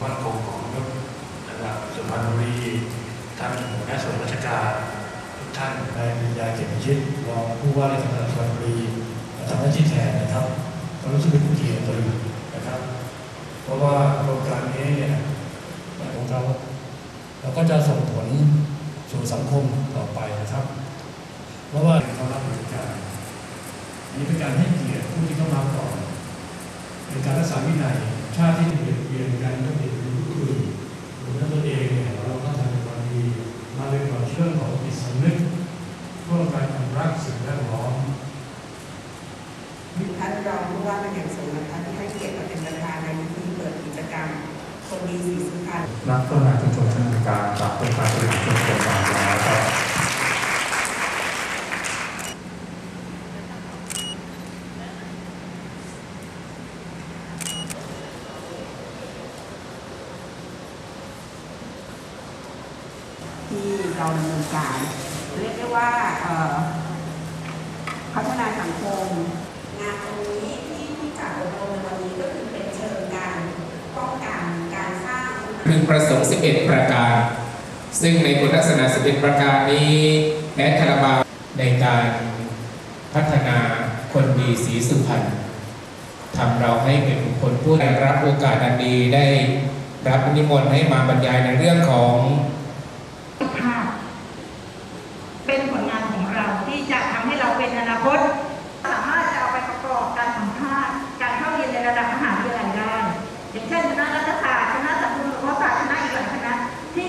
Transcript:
บุรีท่านหัวหน้าส่วนราชการทุกท่านนายปริญญาเกียรติชิตรองผู้ว่าราชการจังหวัดบุรีมาทำหน้าที่แทนนะครับก็รู้สึกเป็นเกียรติตัวอยู่นะครับ เพราะว่าโครงการนี้เนี่ยของเราเราก็จะส่งผลสู่สังคมต่อไปนะครับ เพราะว่าเขารับบริการอันนี้เป็นการให้เกียรติผู้ที่เข้ามาก่อนเป็นการรักษาวินัยชาติที่เบียดเบียนกันดเบียนผู้อื่นหรือตัวเองเนี่ยเราก็ทำเป็นความดีมา เป็นความเชื่อของจิตสำนึกเพื่อการอนุรักษ์สิ่งแวดล้อมท่านรองผู้ว่าเป็นอย่างสูงนะคะที่ให้เกียรติมาเป็นประธานในพิธีเปิดกิจกรรม คนดีสีสุพรรณนักพัฒนาชุมชนชนการจากองค์การบริหารส่วนจังหวัดแล้วครับ ที่เราดำเนินการ เรียกได้ว่าพัฒนาสังคม งานตรงนี้ที่ที่จัดอบรมในวันนี้ก็คือเป็นเชิงการป้องกันการสร้างพึงประสงค์ 11 ประการ ซึ่งในคุณลักษณะ11 ประการนี้แอดคาราบาในการพัฒนาคนดีสีสุพรรณทำเราให้เป็นบุคคลผู้ได้รับโอกาสอันดีได้รับนิมนต์ให้มาบรรยายในเรื่องของ